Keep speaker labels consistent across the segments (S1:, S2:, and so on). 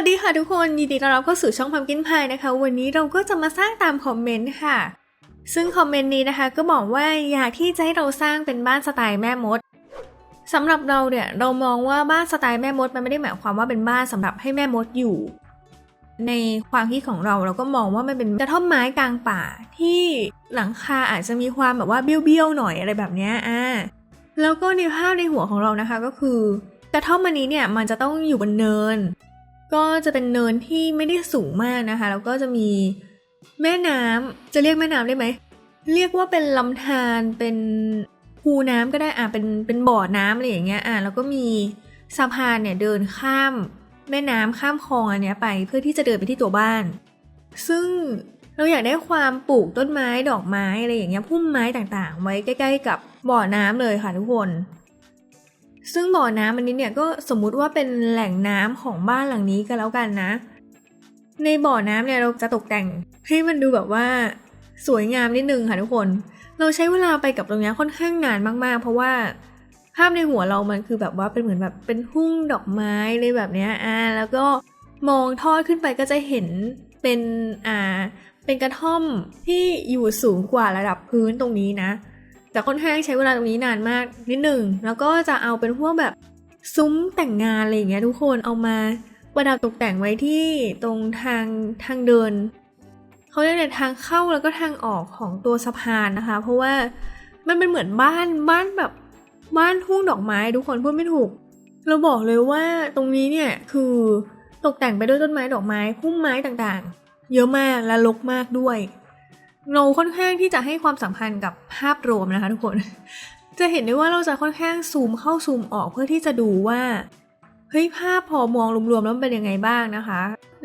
S1: สวัสดีค่ะทุกคนยินดีต้อนรับเข้าสู่ช่องพัมกินพายนะคะ วันนี้เราก็จะมาสร้างตามคอมเมนต์ค่ะ ซึ่งคอมเมนต์นี้นะคะ ก็บอกว่าอยากที่จะให้เราสร้างเป็นบ้านสไตล์แม่มดสำหรับเราเนี่ยเรามองว่าบ้านสไตล์แม่มดมันไม่ได้หมายความว่าเป็นบ้านสำหรับให้แม่มดอยู่ ในความคิดของเราเราก็มองว่ามันเป็นกระท่อมไม้กลางป่าที่หลังคาอาจจะมีความแบบว่าเบี้ยวๆหน่อยอะไรแบบนี้อ่าแล้วก็ในภาพในหัวของเรานะคะก็คือกระท่อมอันนี้เนี่ยมันจะต้องอยู่บนเนิน ก็จะเป็นเนินที่ไม่ได้สูงมากนะคะ แล้วก็จะมีแม่น้ำจะเรียกแม่น้ำได้ไหม เรียกว่าเป็นลำธารเป็นคูน้ำก็ได้อะเป็นเป็นบ่อน้ำอะไรอย่างเงี้ยอะแล้วก็มีสะพานเนี่ยเดินข้ามแม่น้ำข้ามคลองอันเนี้ยไปเพื่อที่จะเดินไปที่ตัวบ้าน ซึ่งเราอยากได้ความปลูกต้นไม้ดอกไม้อะไรอย่างเงี้ยพุ่มไม้ต่างๆ ไว้ใกล้ ๆ กับบ่อน้ำเลยค่ะทุกคน ซึ่งบ่อน้ำอันนี้เนี่ยก็สมมุติว่าเป็นแหล่งน้ำของบ้านหลังนี้ก็แล้วกันนะ ในบ่อน้ำเนี่ยเราจะตกแต่งให้มันดูแบบว่าสวยงามนิดนึงค่ะทุกคน เราใช้เวลาไปกับตรงนี้ค่อนข้างนานมากๆ เพราะว่าภาพในหัวเรามันคือแบบว่าเป็นเหมือนแบบเป็นทุ่งดอกไม้เลยแบบเนี้ยอ่าแล้วก็มองทอดขึ้นไปก็จะเห็นเป็นอ่าเป็นกระท่อมที่อยู่สูงกว่าระดับพื้นตรงนี้นะ แต่ค่อนข้างใช้เวลาตรงนี้นานมากนิดหนึ่ง แล้วก็จะเอาเป็นพวกแบบซุ้มแต่งงานอะไรอย่างเงี้ยทุกคนเอามาประดับตกแต่งไว้ที่ตรงทางทางเดินเขาเรียกในทางเข้าแล้วก็ทางออกของตัวสะพานนะคะ เพราะว่ามันเป็นเหมือนบ้านบ้านแบบบ้านทุ่งดอกไม้ทุกคนพูดไม่ถูก เราบอกเลยว่าตรงนี้เนี่ยคือตกแต่งไปด้วยต้นไม้ดอกไม้พุ่มไม้ต่างๆ เยอะมากและรกมากด้วย เราค่อนข้างที่จะให้ความสำคัญกับภาพรวมนะคะทุกคน จะเห็นได้ว่าเราจะค่อนข้างซูมเข้าซูมออกเพื่อที่จะดูว่าเฮ้ยภาพพอมองรวมๆแล้วมันเป็นยังไงบ้างนะคะ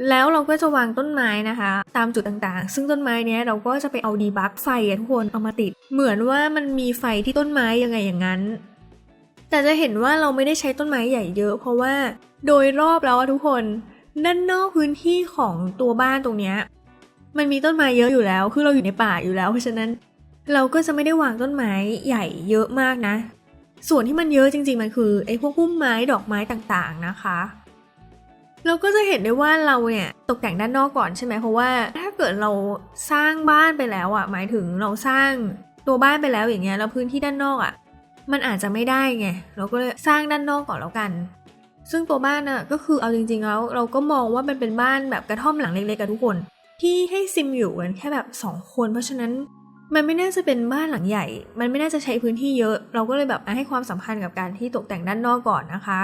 S1: แล้วเราก็จะวางต้นไม้นะคะ ตามจุดต่างๆ ซึ่งต้นไม้เนี้ยเราก็จะไปเอาดีบักไฟทุกคนเอามาติด เหมือนว่ามันมีไฟที่ต้นไม้ยังไงอย่างนั้น แต่จะเห็นว่าเราไม่ได้ใช้ต้นไม้ใหญ่เยอะ เพราะว่าโดยรอบแล้วทุกคนด้านนอกพื้นที่ของตัวบ้านตรงเนี้ย มันมีต้นไม้เยอะอยู่แล้ว คือเราอยู่ในป่าอยู่แล้ว เพราะฉะนั้นเราก็จะไม่ได้วางต้นไม้ใหญ่เยอะมากนะ ส่วนที่มันเยอะจริง ๆ มันคือไอ้พวกพุ่มไม้ดอกไม้ต่างๆนะคะ เราก็จะเห็นได้ว่าเราเนี่ยตกแต่งด้านนอกก่อนใช่ไหมเพราะว่าถ้าเกิดเราสร้างบ้านไปแล้วอะ่ะ หมายถึงเราสร้างตัวบ้านไปแล้วอย่างเงี้ยแล้วพื้นที่ด้านนอกอะ่ะ มันอาจจะไม่ได้ไงเราก็เลยสร้างด้านนอกก่อนแล้วกัน ซึ่งตัวบ้านน่ะก็คือเอาจริง ๆ แล้ว เราก็มองว่ามันเป็นบ้านแบบกระท่อมหลังเล็กๆกับทุกคน ที่ให้ซิมอยู่กันแค่แบบสองคน เพราะฉะนั้นมันไม่น่าจะเป็นบ้านหลังใหญ่ มันไม่น่าจะใช้พื้นที่เยอะ เราก็เลยแบบให้ความสำคัญกับการที่ตกแต่งด้านนอกก่อนนะคะ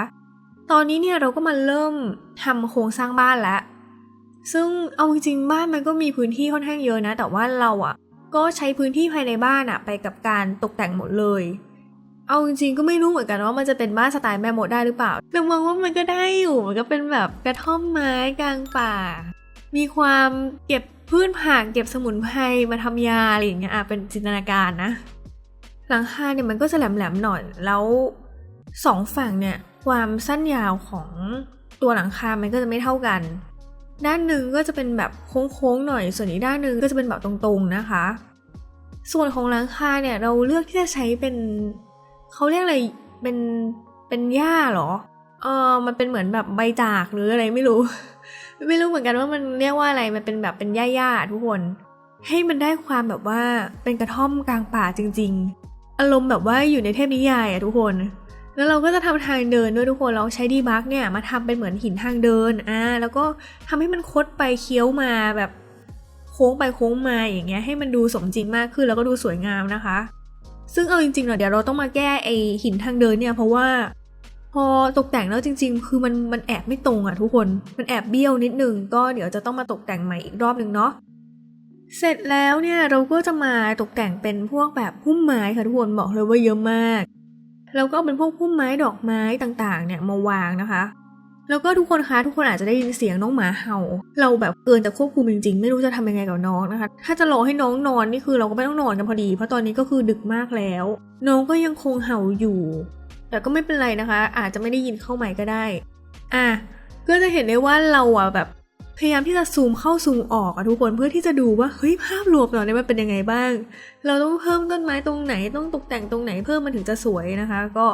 S1: ตอนนี้เนี่ยเราก็มาเริ่มทำโครงสร้างบ้านแล้วซึ่งเอาจริงๆบ้านมันก็มีพื้นที่ค่อนข้างเยอะนะ แต่ว่าเราอะ ก็ใช้พื้นที่ภายในบ้านอะ ไปกับการตกแต่งหมดเลย เอาจริงๆก็ไม่รู้เหมือนกันว่ามันจะเป็นบ้านสไตล์แม่มดได้หรือเปล่าแต่มองว่ามันก็ได้อยู่มันก็เป็นแบบกระท่อมไม้กลางป่า มีความเก็บพืชผักเก็บสมุนไพรมาทำยาอะไรอย่างเงี้ยอะเป็นจินตนาการนะ หลังคาเนี่ยมันก็จะแหลมๆหน่อยแล้วสองฝั่งเนี่ยความสั้นยาวของตัวหลังคา มันก็จะไม่เท่ากัน ด้านหนึ่งก็จะเป็นแบบโค้งๆหน่อย ส่วนอีกด้านหนึ่งก็จะเป็นแบบตรงๆนะคะ ส่วนของหลังคาเนี่ยเราเลือกที่จะใช้เป็นเขาเรียกอะไรเป็นเป็นหญ้าเหรอเออมันเป็นเหมือนแบบใบจากหรืออะไรไม่รู้ ไม่รู้เหมือนกันว่ามันเรียกว่าอะไรมันเป็นแบบเป็นหญ้าๆทุกคน ให้มันได้ความแบบว่าเป็นกระท่อมกลางป่าจริง ๆ อารมณ์แบบว่าอยู่ในเทพนิยายอะทุกคน แล้วเราก็จะทำทางเดินด้วยทุกคนเราใช้ดีบักเนี่ยมาทำเป็นเหมือนหินทางเดินอ่าแล้วก็ทำให้มันคดไปเคี้ยวมาแบบโค้งไปโค้งมาอย่างเงี้ยให้มันดูสมจริงมากขึ้นแล้วก็ดูสวยงามนะคะ ซึ่งเอาจริงๆเนาะเดี๋ยวเราต้องมาแก้ไอหินทางเดินเนี่ยเพราะว่า พอตกแต่งแล้วจริง ๆ คือมันมันแอบไม่ตรงอะทุกคน มันแอบเบี้ยวนิดนึง ก็เดี๋ยวจะต้องมาตกแต่งใหม่อีกรอบนึงเนาะ เสร็จแล้วเนี่ยเราก็จะมาตกแต่งเป็นพวกแบบพุ่มไม้ค่ะทุกคนบอกเลยว่าเยอะมาก แล้วก็เป็นพวกพุ่มไม้ดอกไม้ต่างๆ เนี่ยมาวางนะคะ แล้วก็ทุกคนคะทุกคนอาจจะได้ยินเสียงน้องหมาเห่า เราแบบเกินจะควบคุมจริงๆ ไม่รู้จะทำยังไงกับน้องนะคะ ถ้าจะรอให้น้องนอนนี่คือเราก็ไม่ต้องนอนกันพอดี เพราะตอนนี้ก็คือดึกมากแล้ว น้องก็ยังคงเห่าอยู่ แต่ก็ไม่เป็นไรนะคะ อาจจะไม่ได้ยินเข้าใหม่ก็ได้ อะก็จะเห็นได้ว่าเราอะแบบพยายามที่จะซูมเข้าซูมออกอะทุกคนเพื่อที่จะดูว่าเฮ้ยภาพรวมตอนนี้มันเป็นยังไงบ้าง เราต้องเพิ่มต้นไม้ตรงไหนต้องตกแต่งตรงไหนเพิ่มมันถึงจะสวยนะคะ ก็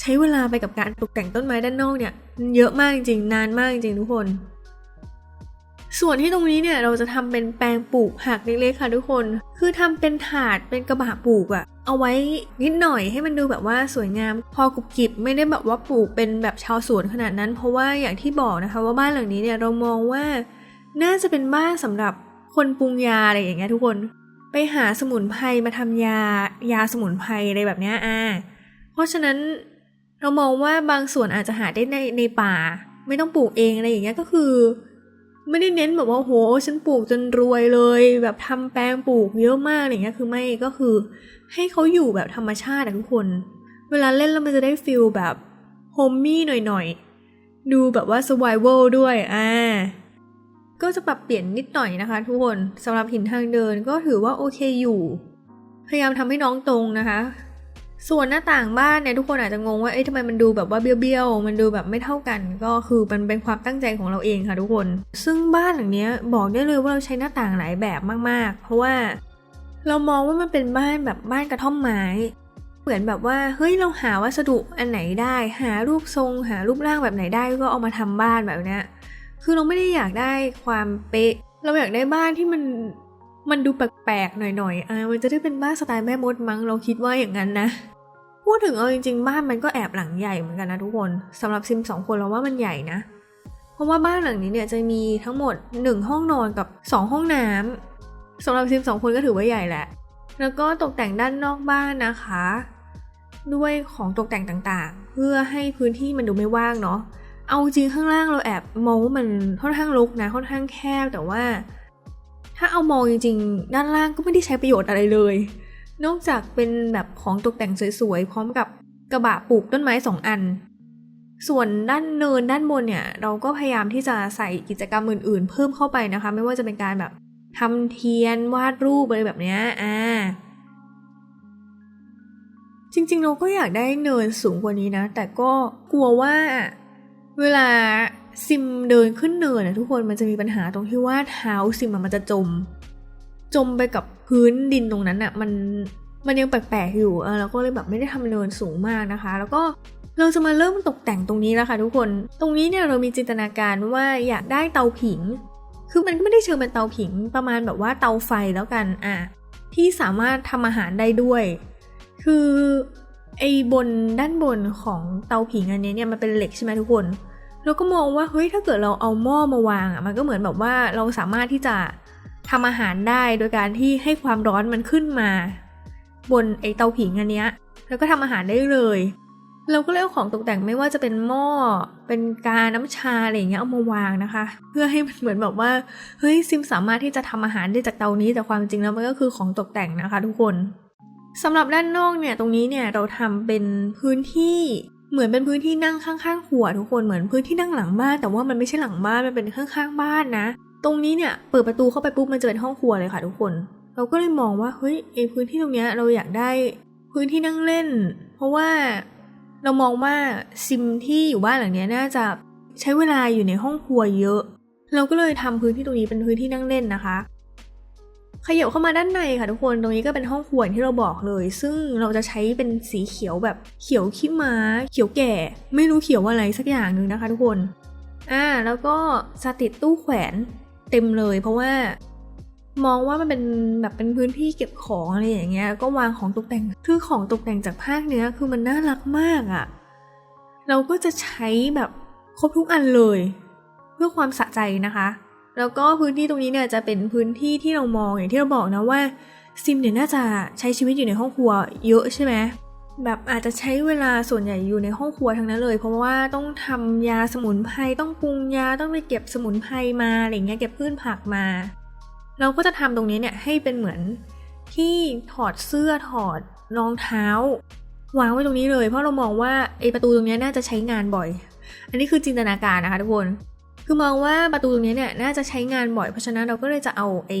S1: ใช้เวลาไปกับการตกแต่งต้นไม้ด้านนอกเนี่ย เยอะมากจริงๆนานมากจริงๆทุกคน ส่วนที่ตรงนี้เนี่ยเราจะทำเป็นแปลงปลูกผักเล็กๆค่ะทุกคน คือทำเป็นถาดเป็นกระบะปลูกอะเอาไว้นิดหน่อยให้มันดูแบบว่าสวยงาม พอกรุบกริบไม่ได้แบบว่าปลูกเป็นแบบชาวสวนขนาดนั้น เพราะว่าอย่างที่บอกนะคะว่าบ้านหลังนี้เนี่ยเรามองว่าน่าจะเป็นบ้านสำหรับคนปรุงยาอะไรอย่างเงี้ยทุกคน ไปหาสมุนไพรมาทำยายาสมุนไพรอะไรแบบเนี้ยอ่าเพราะฉะนั้นเรามองว่าบางส่วนอาจจะหาได้ในในป่า ไม่ต้องปลูกเองอะไรอย่างเงี้ยก็คือ ไม่ได้เน้นแบบว่าโหฉันปลูกจนรวยเลย แบบทำแปลงปลูกเยอะมากอะไรเงี้ยคือไม่ก็คือ ให้เขาอยู่แบบธรรมชาติอะทุกคน เวลาเล่นแล้วมันจะได้ฟิลแบบโฮมมี่หน่อยๆ ดูแบบว่า survival ด้วยอ่าก็จะปรับเปลี่ยนนิดหน่อยนะคะ ทุกคนสำหรับหินทางเดินก็ถือว่าโอเคอยู่ พยายามทำให้น้องตรงนะคะ ส่วนหน้าต่างบ้านเนี่ยทุกคนอาจจะงงว่าเอ๊ะทำไมมันดูแบบว่าเบี้ยวๆมันดูแบบไม่เท่ากัน ก็คือมันเป็นความตั้งใจของเราเองค่ะทุกคน ซึ่งบ้านหลังนี้บอกได้เลยว่าเราใช้หน้าต่างหลายแบบมากๆ เพราะว่าเรามองว่ามันเป็นบ้านแบบบ้านกระท่อมไม้ เหมือนแบบว่าเฮ้ยเราหาวัสดุอันไหนได้ หารูปทรง หารูปร่างแบบไหนได้ก็เอามาทำบ้านแบบนี้คือเราไม่ได้อยากได้ความเป๊ะ เราอยากได้บ้านที่มันมันดูแปลกๆหน่อยๆอ่ามันจะได้เป็นบ้านสไตล์แม่มดมั้งเราคิดว่าอย่างนั้นนะ พูดถึงเอาจริงๆ บ้านมันก็แอบหลังใหญ่เหมือนกันนะทุกคนสำหรับซิมสองคนเราว่ามันใหญ่นะ เพราะว่าบ้านหลังนี้เนี่ยจะมีทั้งหมด 1 ห้องนอนกับ 2 ห้องน้ำสำหรับซิมสองคนก็ถือว่าใหญ่แหละ แล้วก็ตกแต่งด้านนอกบ้านนะคะ ด้วยของตกแต่งต่างๆ เพื่อให้พื้นที่มันดูไม่ว่างเนาะเอาจริงข้างล่างเราแอบมองว่ามันค่อนข้างรกนะค่อนข้างแคบแต่ว่า ถ้าเอามองจริงๆ ด้านล่างก็ไม่ได้ใช้ประโยชน์อะไรเลย นอกจากเป็นแบบของตกแต่งสวยๆ พร้อมกับกระบะปลูกต้นไม้สองอัน ส่วนด้านเนินด้านบนเนี่ย เราก็พยายามที่จะใส่กิจกรรมอื่นๆ เพิ่มเข้าไปนะคะ ไม่ว่าจะเป็นการแบบทำเทียนวาดรูปอะไรแบบเนี้ยอ่าจริงๆ เราก็อยากได้เนินสูงกว่านี้นะ แต่ก็กลัวว่าเวลาซิมเดินขึ้นเนินนะทุกคนมันจะมีปัญหาตรงที่ว่าเท้าซิมมันจะจม จมไปกับ พื้นดินตรงนั้นอะ่ะมันมันยังแปลกๆอยู่เออเราก็เลยแบบไม่ได้ทำเนินสูงมากนะคะ แล้วก็เราจะมาเริ่มตกแต่งตรงนี้แล้วค่ะทุกคน ตรงนี้เนี่ยเรามีจินตนาการว่าอยากได้เตาผิง คือมันก็ไม่ได้เชิงเป็นเตาผิง ประมาณแบบว่าเตาไฟแล้วกัน อะ ที่สามารถทำอาหารได้ด้วย คือไอ้บนด้านบนของเตาผิงอันนี้เนี่ยมันเป็นเหล็กใช่ไหมทุกคน เราก็มองว่าเฮ้ยถ้าเกิดเราเอาหม้อมาวางอะ มันก็เหมือนแบบว่าเราสามารถที่จะ ทำอาหารได้โดยการที่ให้ความร้อนมันขึ้นมา บนไอเตาผิงอันเนี้ยแล้วก็ทำอาหารได้เลย เราก็เลยเอาของตกแต่งไม่ว่าจะเป็นหม้อเป็นกาน้ำชาอะไรอย่างเงี้ยเอามาวางนะคะ เพื่อให้มันเหมือนแบบว่าเฮ้ยซิมสามารถที่จะทำอาหารได้จากเตานี้แต่ความจริงแล้วมันก็คือของตกแต่งนะคะ ทุกคนสำหรับด้านนอกเนี่ยตรงนี้เนี่ยเราทำเป็นพื้นที่เหมือนเป็นพื้นที่นั่งข้างๆหัวทุกคนเหมือนพื้นที่นั่งหลังบ้าน แต่ว่ามันไม่ใช่หลังบ้านมันเป็นข้างๆบ้านนะ ตรงนี้เนี่ยเปิดประตูเข้าไปปุ๊บมันจะเป็นห้องครัวเลยค่ะทุกคน เราก็เลยมองว่าเฮ้ยไอพื้นที่ตรงเนี้ยเราอยากได้พื้นที่นั่งเล่น เพราะว่าเรามองว่าซิมที่อยู่บ้านหลังนี้น่าจะใช้เวลาอยู่ในห้องครัวเยอะ เราก็เลยทำพื้นที่ตรงนี้เป็นพื้นที่นั่งเล่นนะคะขยับเข้ามาด้านในค่ะทุกคนตรงนี้ก็เป็นห้องครัวที่เราบอกเลย ซึ่งเราจะใช้เป็นสีเขียวแบบเขียวขี้ม้า เขียวแก่ ไม่รู้เขียวอะไรสักอย่างหนึ่งนะคะ ทุกคนอ่าแล้วก็จะติดตู้แขวน เต็มเลย เพราะว่ามองว่ามันเป็นแบบเป็นพื้นที่เก็บของอะไรอย่างเงี้ย ก็วางของตกแต่งคือของตกแต่งจากภาคเนี้ยคือมันน่ารักมากอะ่ะ เราก็จะใช้แบบครบทุกอันเลย เพื่อความสะใจนะคะ แล้วก็พื้นที่ตรงนี้เนี่ยจะเป็นพื้นที่ที่เรามองอย่างที่เราบอกนะว่าซิมเนี่ยน่าจะใช้ชีวิตอยู่ในห้องครัวเยอะใช่ไหม แบบอาจจะใช้เวลาส่วนใหญ่อยู่ในห้องครัวทั้งนั้นเลย เพราะว่าต้องทำยาสมุนไพรต้องปรุงยาต้องไปเก็บสมุนไพรมาอะไรเงี้ยเก็บพืชผักมา เราก็จะทำตรงนี้เนี่ยให้เป็นเหมือนที่ถอดเสื้อถอดรองเท้าวางไว้ตรงนี้เลย เพราะเรามองว่าไอประตูตรงนี้น่าจะใช้งานบ่อย อันนี้คือจินตนาการนะคะทุกคนคือมองว่าประตูตรงนี้เนี่ยน่าจะใช้งานบ่อยเพราะฉะนั้นเราก็เลยจะเอาไอ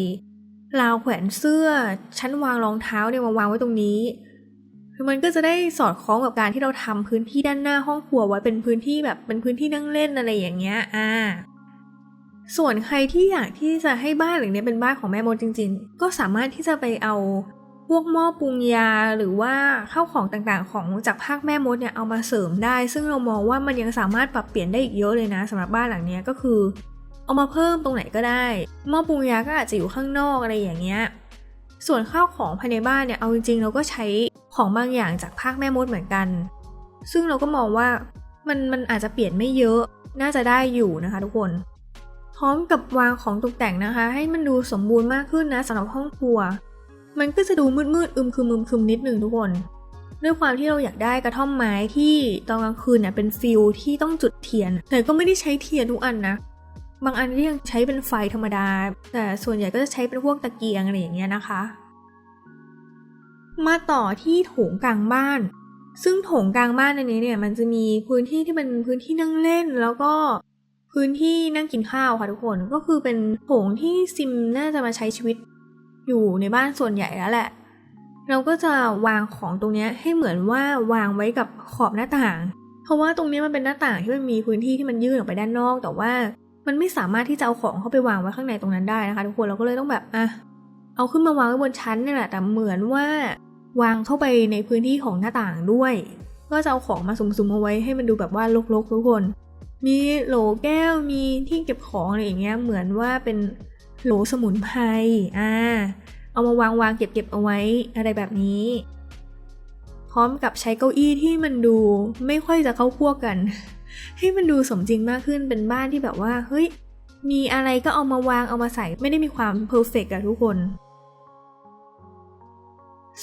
S1: ราวแขวนเสื้อชั้นวางรองเท้าเนี่ยมาวางไว้ตรงนี้ คือมันก็จะได้สอดคล้องกับการที่เราทำพื้นที่ด้านหน้าห้องครัวไว้เป็นพื้นที่แบบเป็นพื้นที่นั่งเล่นอะไรอย่างเงี้ย อ่า ส่วนใครที่อยากที่จะให้บ้านหลังนี้เป็นบ้านของแม่มดจริง ๆ ก็สามารถที่จะไปเอาพวกหม้อปรุงยาหรือว่าข้าวของต่างๆ ของจากภาคแม่มดเนี่ยเอามาเสริมได้ ซึ่งเรามองว่ามันยังสามารถปรับเปลี่ยนได้อีกเยอะเลยนะสำหรับบ้านหลังนี้ก็คือ เอามาเพิ่มตรงไหนก็ได้หม้อปรุงยาก็อาจจะอยู่ข้างนอกอะไรอย่างเงี้ยส่วนข้าวของภายในบ้านเนี่ยเอาจริงๆเราก็ใช้ ของบางอย่างจากภาคแม่มดเหมือนกัน ซึ่งเราก็มองว่ามันมันอาจจะเปลี่ยนไม่เยอะ น่าจะได้อยู่นะคะทุกคน พร้อมกับวางของตกแต่งนะคะ ให้มันดูสมบูรณ์มากขึ้นนะสำหรับห้องครัว มันก็จะดูมืดๆอึมครึมอึมครึมนิดหนึ่งทุกคน ด้วยความที่เราอยากได้กระท่อมไม้ที่ตอนกลางคืนเนี่ยเป็นฟิลที่ต้องจุดเทียน แต่ก็ไม่ได้ใช้เทียนทุกอันนะ บางอันก็ยังใช้เป็นไฟธรรมดา แต่ส่วนใหญ่ก็จะใช้เป็นพวกตะเกียงอะไรอย่างเงี้ยนะคะ มาต่อที่โถงกลางบ้าน ซึ่งโถงกลางบ้านอันนี้เนี่ยมันจะมีพื้นที่ที่เป็นพื้นที่นั่งเล่น แล้วก็พื้นที่นั่งกินข้าวค่ะทุกคนก็คือเป็นโถงที่ซิมน่าจะมาใช้ชีวิต อยู่ในบ้านส่วนใหญ่แล้วแหละ เราก็จะวางของตรงนี้ให้เหมือนว่าวางไว้กับขอบหน้าต่าง เพราะว่าตรงนี้มันเป็นหน้าต่างที่มันมีพื้นที่ที่มันยื่นออกไปด้านนอก แต่ว่ามันไม่สามารถที่จะเอาของเข้าไปวางไว้ข้างในตรงนั้นได้นะคะ ทุกคนเราก็เลยต้องแบบอะ เอาขึ้นมาวางไว้บนชั้นนี่แหละแต่เหมือนว่าวางเข้าไปในพื้นที่ของหน้าต่างด้วย ก็จะเอาของมาสุ่มๆเอาไว้ให้มันดูแบบว่ารกๆทุกคน มีโหลแก้วมีที่เก็บของอะไรอย่างเงี้ยเหมือนว่าเป็นโหลสมุนไพรอ่าเอามาวางวางเก็บเก็บเอาไว้อะไรแบบนี้ พร้อมกับใช้เก้าอี้ที่มันดูไม่ค่อยจะเข้าพวกกัน ให้มันดูสมจริงมากขึ้นเป็นบ้านที่แบบว่าเฮ้ยมีอะไรก็เอามาวางเอามาใส่ไม่ได้มีความเพอร์เฟกอะทุกคน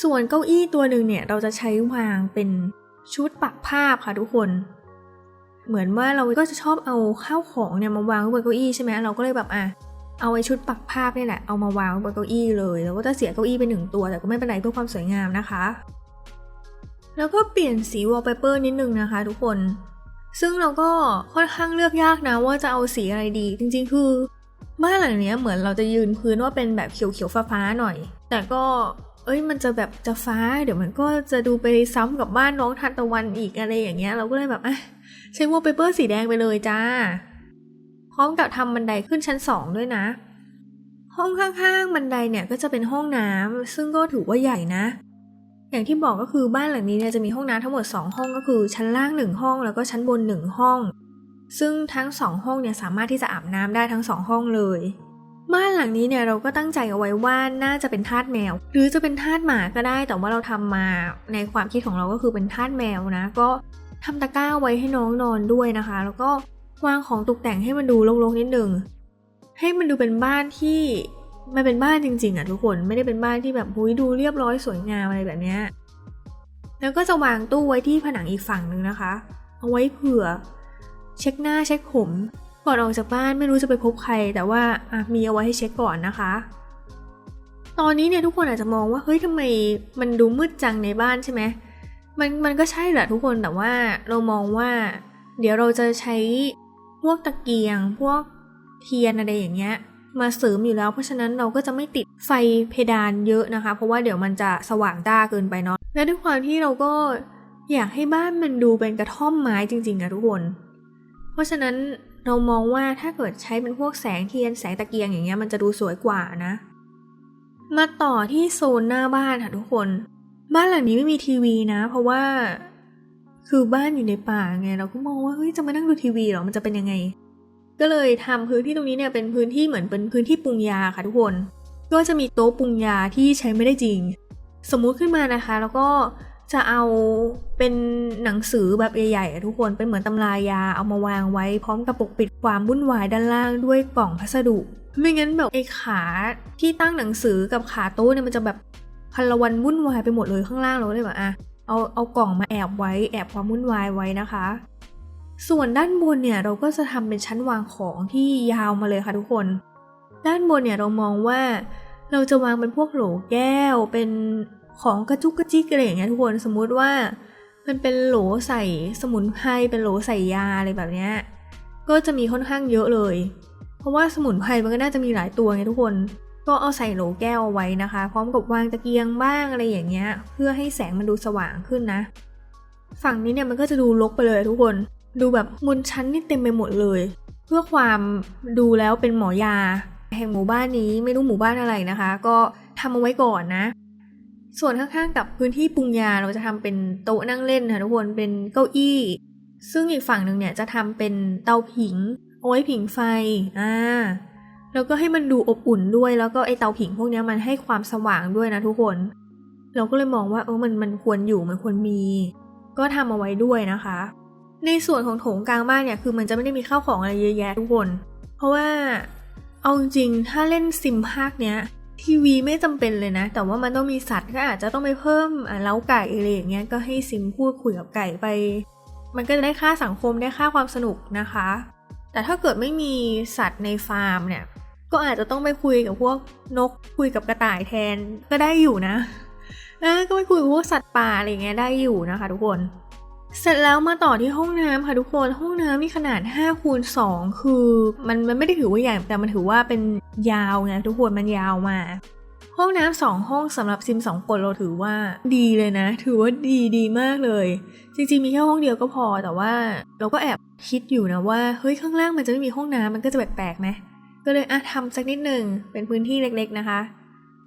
S1: ส่วนเก้าอี้ตัวหนึ่งเนี่ยเราจะใช้วางเป็นชุดปักภาพค่ะทุกคน เหมือนว่าเราก็จะชอบเอาข้าวของเนี่ยมาวางไว้บนเก้าอี้ใช่ไหมเราก็เลยแบบอะเอาไว้ชุดปักภาพนี่แหละเอามาวางบนเก้าอี้เลยแล้วก็จะเสียเก้าอี้ไปหนึ่งตัว แต่ก็ไม่เป็นไรเพื่อความสวยงามนะคะ แล้วก็เปลี่ยนสีวอลเปเปอร์นิดนึงนะคะ ทุกคน ซึ่งเราก็ค่อนข้างเลือกยากนะว่าจะเอาสีอะไรดี จริง ๆ คือบ้านหลังนี้เหมือนเราจะยืนพื้นว่าเป็นแบบเขียวๆฟ้าๆหน่อย แต่ก็ เอ้ยมันจะแบบจะฟ้า เดี๋ยวมันก็จะดูไปซ้ำกับบ้านน้องทันตะวันอีกอะไรอย่างเงี้ย เราก็เลยแบบอะใช้วอลเปเปอร์สีแดงไปเลยจ้า พร้อมกับทำบันไดขึ้นชั้นสองด้วยนะ ห้องข้างๆบันไดเนี่ยก็จะเป็นห้องน้ำซึ่งก็ถือว่าใหญ่นะ อย่างที่บอกก็คือบ้านหลังนี้เนี่ยจะมีห้องน้ำทั้งหมด 2 ห้องก็คือชั้นล่าง 1 ห้องแล้วก็ชั้นบน 1 ห้อง ซึ่งทั้ง 2 ห้องเนี่ยสามารถที่จะอาบน้ำได้ทั้ง 2 ห้องเลย บ้านหลังนี้เนี่ยเราก็ตั้งใจเอาไว้ว่าน่าจะเป็นทาสแมว หรือจะเป็นทาสหมาก็ได้ แต่ว่าเราทำมาในความคิดของเราก็คือเป็นทาสแมวนะ ก็ทำตะกร้าไว้ให้น้องนอนด้วยนะคะ แล้วก็วางของตกแต่งให้มันดูรกๆนิดนึงให้มันดูเป็นบ้านที่มันเป็นบ้านจริงๆอะทุกคนไม่ได้เป็นบ้านที่แบบหุยดูเรียบร้อยสวยงามอะไรแบบเนี้ยแล้วก็จะวางตู้ไว้ที่ผนังอีกฝั่งหนึ่งนะคะ เอาไว้เผื่อ เช็คหน้าเช็คผม ก่อนออกจากบ้านไม่รู้จะไปพบใคร แต่ว่ามีเอาไว้ให้เช็คก่อนนะคะ ตอนนี้เนี่ยทุกคนอาจจะมองว่าเฮ้ยทำไมมันดูมืดจังในบ้านใช่ไหมมันมันก็ใช่แหละทุกคนแต่ว่าเรามองว่า เดี๋ยวเราจะใช้พวกตะเกียง พวกเทียนอะไรอย่างเงี้ยมาเสริมอยู่แล้วเพราะฉะนั้นเราก็จะไม่ติดไฟเพดานเยอะนะคะ เพราะว่าเดี๋ยวมันจะสว่างจ้าเกินไปเนาะและด้วยความที่เราก็อยากให้บ้านมันดูเป็นกระท่อมไม้จริงๆอะทุกคน เพราะฉะนั้น เรามองว่าถ้าเกิดใช้เป็นพวกแสงเทียนแสงตะเกียงอย่างเงี้ยมันจะดูสวยกว่านะ มาต่อที่โซนหน้าบ้านค่ะทุกคน บ้านหลังนี้ไม่มีทีวีนะ เพราะว่า คือบ้านอยู่ในป่าไงเราก็มองว่าเฮ้ยจะมานั่งดูทีวีหรอมันจะเป็นยังไง ก็เลยทำพื้นที่ตรงนี้เนี่ยเป็นพื้นที่เหมือนเป็นพื้นที่ปรุงยาค่ะทุกคน ก็จะมีโต๊ะปรุงยาที่ใช้ไม่ได้จริง สมมุติขึ้นมานะคะ แล้วก็ จะเอาเป็นหนังสือแบบใหญ่ๆอะทุกคนเป็นเหมือนตำรายาเอามาวางไว้พร้อมกับปกปิดความวุ่นวายด้านล่างด้วยกล่องพัสดุ ไม่งั้นแบบไอ้ขาที่ตั้งหนังสือกับขาโต๊ะเนี่ยมันจะแบบพันละวันวุ่นวายไปหมดเลยข้างล่างเราเลยแบบอะเอาเอากล่องมาแอบไว้แอบความวุ่นวายไว้นะคะ ส่วนด้านบนเนี่ยเราก็จะทำเป็นชั้นวางของที่ยาวมาเลยค่ะทุกคน ด้านบนเนี่ยเรามองว่าเราจะวางเป็นพวกโหลแก้วเป็น ของกระจุกกระจิกอะไรอย่างเงี้ยทุกคนสมมุติว่า มันเป็นโหลใส่สมุนไพรเป็นโหลใส่ยาอะไรแบบเนี้ยก็จะมีค่อนข้างเยอะเลย เพราะว่าสมุนไพรมันก็น่าจะมีหลายตัวไงทุกคน ก็เอาใส่โหลแก้วเอาไว้นะคะ พร้อมกับวางตะเกียงบ้างอะไรอย่างเงี้ย เพื่อให้แสงมันดูสว่างขึ้นนะ ฝั่งนี้เนี่ยมันก็จะดูรกไปเลยทุกคน ดูแบบมุนชั้นนี่เต็มไปหมดเลย เพื่อความดูแล้วเป็นหมอยา แห่งหมู่บ้านนี้ไม่รู้หมู่บ้านอะไรนะคะ ก็ทำเอาไว้ก่อนนะ ส่วนข้างๆกับพื้นที่ปรุงยาเราจะทำเป็นโต๊ะนั่งเล่นค่ะทุกคนเป็นเก้าอี้ ซึ่งอีกฝั่งหนึ่งเนี่ยจะทำเป็นเตาผิงเอาไว้ผิงไฟอ่าแล้วก็ให้มันดูอบอุ่นด้วยแล้วก็ไอเตาผิงพวกนี้มันให้ความสว่างด้วยนะทุกคน เราก็เลยมองว่าเออมันมันควรอยู่มันควรมี ก็ทำเอาไว้ด้วยนะคะ ในส่วนของโถงกลางบ้านเนี่ยคือมันจะไม่ได้มีข้าวของอะไรเยอะแยะทุกคน เพราะว่าเอาจริงถ้าเล่นซิมภาคเนี้ย ทีวีไม่จำเป็นเลยนะ แต่ว่ามันต้องมีสัตว์ก็อาจจะต้องไปเพิ่มเล้าไก่อะไรอย่างเงี้ยก็ให้ซิมพูดคุยกับไก่ไป มันก็จะได้ค่าสังคมได้ค่าความสนุกนะคะ แต่ถ้าเกิดไม่มีสัตว์ในฟาร์มเนี่ย ก็อาจจะต้องไปคุยกับพวกนกคุยกับกระต่ายแทนก็ได้อยู่นะนะก็ไปคุยกับพวกสัตว์ป่าอะไรเงี้ยได้อยู่นะคะ ทุกคน เสร็จแล้วมาต่อที่ห้องน้ำค่ะทุกคน ห้องน้ำมีขนาด5คูณ2คือมันมันไม่ได้ถือว่าใหญ่แต่มันถือว่าเป็นยาวไงทุกคนมันยาวมา ห้องน้ำสองห้องสำหรับซิมสองคนเราถือว่าดีเลยนะ ถือว่าดีดีมากเลย จริงๆมีแค่ห้องเดียวก็พอแต่ว่าเราก็แอบคิดอยู่นะว่าเฮ้ยข้างล่างมันจะไม่มีห้องน้ำมันก็จะแปลกๆไหมก็เลยอะทำสักนิดหนึ่งเป็นพื้นที่เล็กๆนะคะ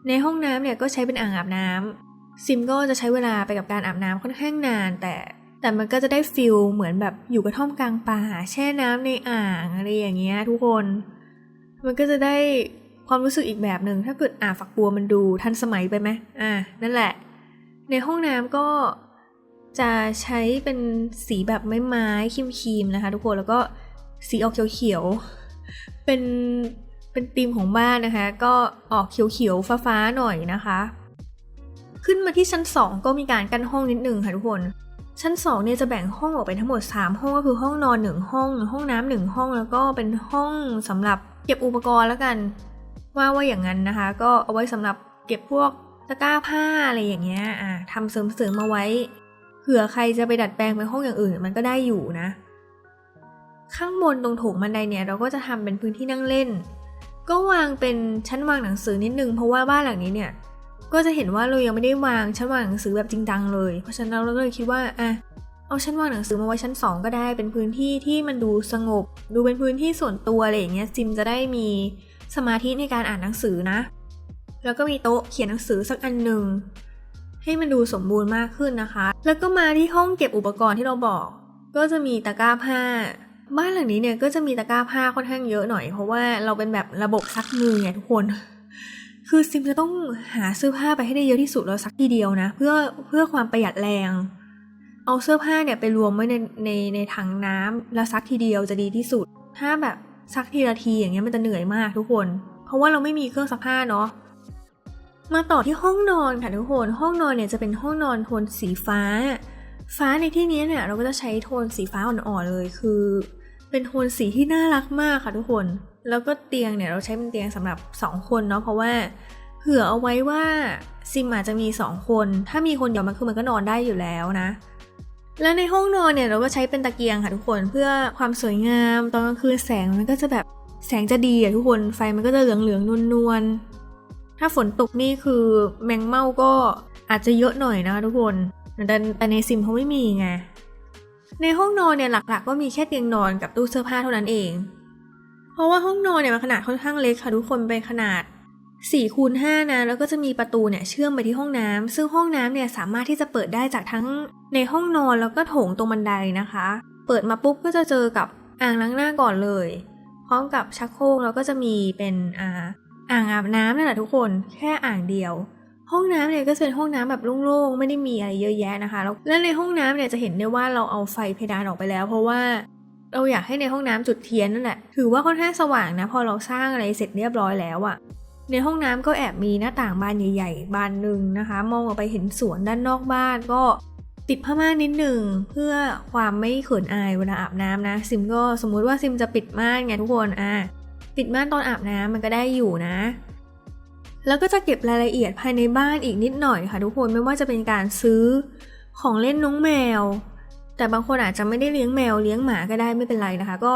S1: ในห้องน้ำเนี่ยก็ใช้เป็นอ่างอาบน้ำซิมก็จะใช้เวลาไปกับการอาบน้ำค่อนข้างนานแต่ แต่มันก็จะได้ฟิลเหมือนแบบอยู่กระท่อมกลางป่า แช่น้ำในอ่างอะไรอย่างเงี้ยทุกคน มันก็จะได้ความรู้สึกอีกแบบหนึ่งถ้าเกิดอ่าฝักบัวมันดูทันสมัยไปไหมอ่านั่นแหละ ในห้องน้ำก็จะใช้เป็นสีแบบไม้ไม้ครีมๆนะคะ ทุกคนแล้วก็สีออกเขียวๆเป็นเป็นธีมของบ้านนะคะ ก็ออกเขียวๆฟ้าๆหน่อยนะคะ ขึ้นมาที่ชั้น 2 ก็มีการกั้นห้องนิดหนึ่งค่ะทุกคน ชั้น2เนี่ยจะแบ่งห้องออกเป็นทั้งหมด 3 ห้องก็คือห้องนอน 1 ห้อง ห้องน้ำหนึ่งห้องแล้วก็เป็นห้องสำหรับเก็บอุปกรณ์แล้วกัน ว่าว่าอย่างนั้นนะคะ ก็เอาไว้สำหรับเก็บพวกตะกร้าผ้าอะไรอย่างเงี้ยอ่าทำเสริมๆมาไว้เผื่อใครจะไปดัดแปลงเป็นห้องอย่างอื่นมันก็ได้อยู่นะ ข้างบนตรงโถงบันไดเนี่ยเราก็จะทำเป็นพื้นที่นั่งเล่น ก็วางเป็นชั้นวางหนังสือนิดนึงเพราะว่าบ้านหลังนี้เนี่ย ก็จะเห็นว่าเรายังไม่ได้วางชั้นวางหนังสือแบบจริงจังเลย เพราะฉะนั้นเราก็เลยคิดว่าอะเอาชั้นวางหนังสือมาไว้ชั้น 2 ก็ได้ เป็นพื้นที่ที่มันดูสงบ ดูเป็นพื้นที่ส่วนตัวอะไรอย่างเงี้ยซิมจะได้มีสมาธิในการอ่านหนังสือนะ แล้วก็มีโต๊ะเขียนหนังสือสักอันหนึ่งให้มันดูสมบูรณ์มากขึ้นนะคะ แล้วก็มาที่ห้องเก็บอุปกรณ์ที่เราบอก ก็จะมีตะกร้าผ้า บ้านหลังนี้เนี่ยก็จะมีตะกร้าผ้าค่อนข้างเยอะหน่อย เพราะว่าเราเป็นแบบระบบซักมือไงทุกคน คือซิมจะต้องหาเสื้อผ้าไปให้ได้เยอะที่สุดแล้วซักทีเดียวนะ เพื่อเพื่อความประหยัดแรง เอาเสื้อผ้าเนี่ยไปรวมไว้ในในในถังน้ำแล้วซักทีเดียวจะดีที่สุด ถ้าแบบซักทีละทีอย่างเงี้ยมันจะเหนื่อยมากทุกคน เพราะว่าเราไม่มีเครื่องซักผ้าเนาะมาต่อที่ห้องนอนค่ะทุกคนห้องนอนเนี่ยจะเป็นห้องนอนโทนสีฟ้า ฟ้าในที่นี้เนี่ยเราก็จะใช้โทนสีฟ้าอ่อนๆเลยคือ เป็นโทนสีที่น่ารักมากค่ะทุกคน แล้วก็เตียงเนี่ยเราใช้เป็นเตียงสำหรับ 2 คนเนาะเพราะว่าเผื่อเอาไว้ว่าซิมอาจจะมี 2 คน ถ้ามีคนเดียวมันคือมันก็นอนได้อยู่แล้วนะ และในห้องนอนเนี่ยเราก็ใช้เป็นตะเกียงค่ะทุกคนเพื่อความสวยงามตอนกลางคืนแสงมันก็จะแบบแสงจะดีอะทุกคนไฟมันก็จะเหลืองเหลืองนวลๆถ้าฝนตกนี่คือแมงเม่าก็อาจจะเยอะหน่อยนะทุกคนแต่แต่ในซิมเขาไม่มีไง ในห้องนอนเนี่ยหลักๆก็มีแค่เตียงนอนกับตู้เสื้อผ้าเท่านั้นเอง เพราะว่าห้องนอนเนี่ยมันขนาดค่อนข้างเล็กค่ะทุกคนเป็นขนาด4คูณ5นะแล้วก็จะมีประตูเนี่ยเชื่อมไปที่ห้องน้ำซึ่งห้องน้ำเนี่ยสามารถที่จะเปิดได้จากทั้งในห้องนอนแล้วก็โถงตรงบันไดนะคะ เปิดมาปุ๊บก็จะเจอกับอ่างล้างหน้าก่อนเลย พร้อมกับชักโครกแล้วก็จะมีเป็นอ่าอ่างอาบน้ำนั่นแหละทุกคนแค่อ่างเดียว ห้องน้ำเนี่ยก็จะเป็นห้องน้ำแบบโล่งๆไม่ได้มีอะไรเยอะแยะนะคะแล้วและในห้องน้ำเนี่ยจะเห็นได้ว่าเราเอาไฟเพดานออกไปแล้ว เพราะว่าเราอยากให้ในห้องน้ำจุดเทียนนั่นแหละถือว่าค่อนข้างสว่างนะพอเราสร้างอะไรเสร็จเรียบร้อยแล้วอะในห้องน้ำก็แอบมีหน้าต่างบานใหญ่ ๆ บานหนึ่งนะคะ มองออกไปเห็นสวนด้านนอกบ้านก็ติดผ้าม่านนิดหนึ่งเพื่อความไม่เขินอายเวลาอาบน้ำนะ ซิมก็สมมุติว่าซิมจะปิดม่านไงทุกคนอะปิดม่านตอนอาบน้ำมันก็ได้อยู่นะ แล้วก็จะเก็บรายละเอียดภายในบ้านอีกนิดหน่อยค่ะทุกคนไม่ว่าจะเป็นการซื้อของเล่นน้องแมว แต่บางคนอาจจะไม่ได้เลี้ยงแมวเลี้ยงหมาก็ได้ไม่เป็นไรนะคะ ก็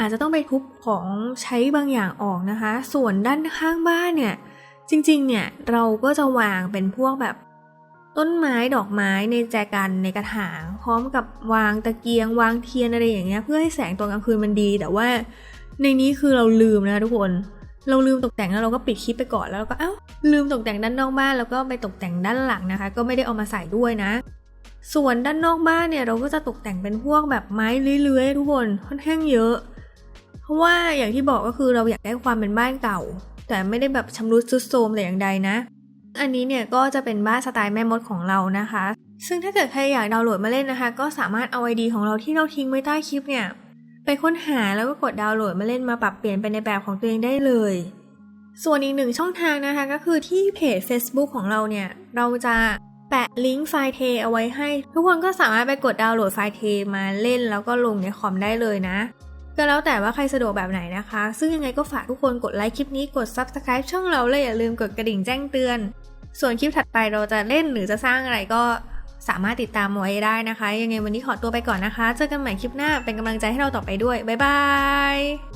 S1: อาจจะต้องไปทุบของใช้บางอย่างออกนะคะ ส่วนด้านข้างบ้านเนี่ย จริงๆ เนี่ยเราก็จะวางเป็นพวกแบบต้นไม้ดอกไม้ในแจกันในกระถางพร้อมกับวางตะเกียง วางเทียนอะไรอย่างเงี้ยเพื่อให้แสงตอนกลางคืนมันดี แต่ว่าในนี้คือเราลืมนะทุกคน เราลืมตกแต่งแล้วเราก็ปิดคลิปไปก่อนแล้วเราก็เอ้าลืมตกแต่งด้านนอกบ้านแล้วก็ไปตกแต่งด้านหลังนะคะ ก็ไม่ได้เอามาใส่ด้วยนะ ส่วนด้านนอกบ้านเนี่ยเราก็จะตกแต่งเป็นพวกแบบไม้เลื้อยๆทุกคนค่อนข้างเยอะ เพราะว่าอย่างที่บอกก็คือเราอยากได้ความเป็นบ้านเก่า แต่ไม่ได้แบบชำรุดทรุดโทรมแต่อย่างใดนะ อันนี้เนี่ยก็จะเป็นบ้านสไตล์แม่มดของเรานะคะ ซึ่งถ้าเกิดใครอยากดาวน์โหลดมาเล่นนะคะ ก็สามารถเอา ID ของเราที่เราทิ้งไว้ใต้คลิปเนี่ย ไปค้นหาแล้วก็กดดาวน์โหลดมาเล่นมาปรับเปลี่ยนไปในแบบของตัวเองได้เลย ส่วนอีกหนึ่งช่องทางนะคะก็คือที่เพจ Facebook ของเราเนี่ย เราจะแปะลิงก์ไฟล์เทเอาไว้ให้ ทุกคนก็สามารถไปกดดาวน์โหลดไฟล์เทมาเล่นแล้วก็ลงในคอมได้เลยนะก็แล้วแต่ว่าใครสะดวกแบบไหนนะคะ ซึ่งยังไงก็ฝากทุกคนกดไลค์คลิปนี้กด Subscribe ช่องเราและอย่าลืมกดกระดิ่งแจ้งเตือน ส่วนคลิปถัดไปเราจะเล่นหรือจะสร้างอะไรก็ สามารถติดตามไว้ได้นะคะ ยังไงวันนี้ขอตัวไปก่อนนะคะ เจอกันใหม่คลิปหน้าเป็นกำลังใจให้เราต่อไปด้วย บ๊ายบาย